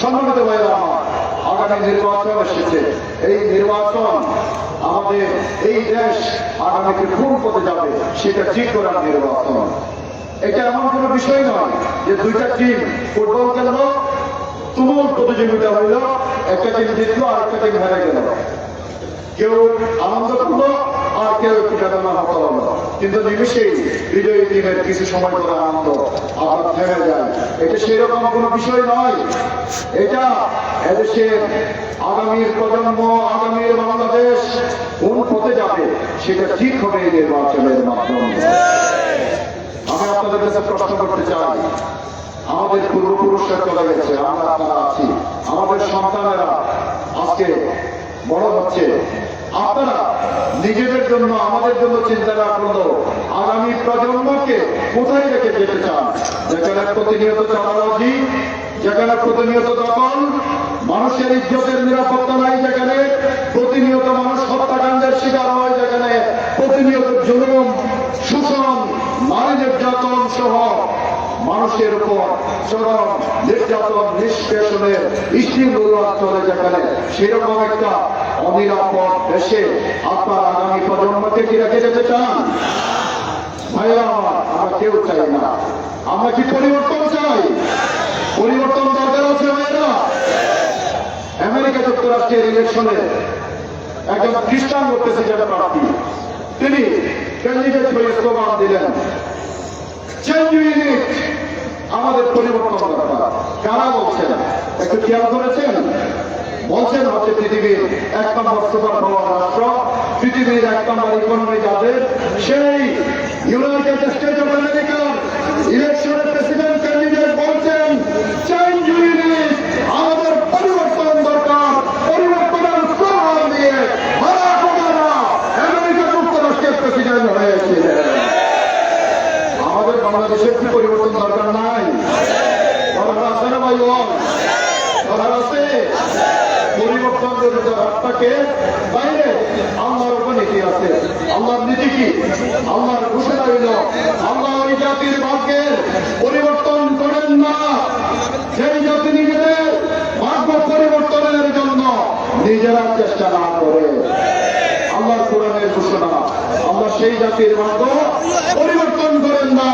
সম্মানিত ভাইরা, আগামী নির্বাচন এসেছে। এই নির্বাচন আমাদের এই দেশ আগামীতে কোন পথে যাবে সেটা ঠিক করার নির্বাচন। এটা এমন কোনো বিষয় নয় যে দুইটা টিম ফুটবল খেললো, তুমুল প্রতিযোগিতা হইল, একটা টিম জিতলো আর একটা টিম হেরে গেল। কেউ আনন্দ করল আর কেউ একটু বেদনা হত হলো কিন্তু নিমিশেই বিজয়ী টিমের কিছু সময় পরে আনন্দ আবার থেমে যায়। এটা সেরকম কোনো বিষয় নয়। এটা এদেশের আগামীর প্রজন্ম, আগামীর বাংলাদেশ কোন পথে যাবে, সেটা ঠিক হবে এই নির্বাচনের মাধ্যমে। আমি আপনাদের কাছে প্রশ্ন করতে চাই, আমাদের পূর্বপুরুষরা চলে গেছে, আমরা আছি। আমাদের সন্তানেরা আজকে বড় হচ্ছে, আপনারা নিজেদের জন্য, আমাদের জন্য চিন্তা না করলেও আগামী প্রজন্মকে কোথায় রেখে যেতে চান? যেখানে প্রতিনিয়ত চাঁদাবাজি, যেখানে প্রতিনিয়ত দখল, মানুষের ইজ্জতের নিরাপত্তা নাই যেখানে, প্রতিনিয়ত মানুষ হত্যাকাণ্ডের শিকার হয় যেখানে, প্রতিনিয়ত জুলুম, শোষণ, নারী নির্যাতন সহ মানুষের উপর চরম নির্যাতন, নিষ্পেষণের স্টিমগুলো চলে যেখানে সেরকম একটা অনিরাপদ দেশে আপনার আগামী প্রজন্মকে কি রেখে যেতে চান? ভাইয়া আমার কেউ চাই না। আমরা কি পরিবর্তন চাই? পরিবর্তন দরকার আছে ভাইরা আমেরিকা যুক্তরাষ্ট্রের ইলেকশনে একজন খ্রিস্টান করতেছে যারা প্রার্থী। তিনি ক্যান্ডিডেট হয়ে স্লোগান দিলেন চেঞ্জ আমাদের পরিবর্তন দরকার। কারা বলছেন? একটু খেয়াল করেছেন? বলছেন হচ্ছে পৃথিবীর এক নম্বর সুপার পাওয়ার রাষ্ট্র, পৃথিবীর এক নম্বর ইকোনমি যাদের, সেই ইউনাইটেড স্টেট অফ আমেরিকার ইলেকশনের প্রেসিডেন্ট ক্যান্ডিডেট বলছেন চেঞ্জ আমাদের পরিবর্তন দরকার, পরিবর্তনের দিয়ে আমাদের পরিবর্তন দরকার নাই? দরকার আছে না ভাই আছে? পরিবর্তন রাস্তাকে বাইরে আল্লাহর উপর নীতি আছে। আল্লাহর নীতি কি? আল্লাহর ঘোষণা হইল, আল্লাহ ওই জাতির ভাগ্যের পরিবর্তন করেন না। সেই জাতি নিজেদের ভাগ্য পরিবর্তনের জন্য নিজেরা চেষ্টা না করে। আল্লাহর কোরআনের ঘোষণা, আল্লাহ সেই জাতির ভাগ্য পরিবর্তন করেন না।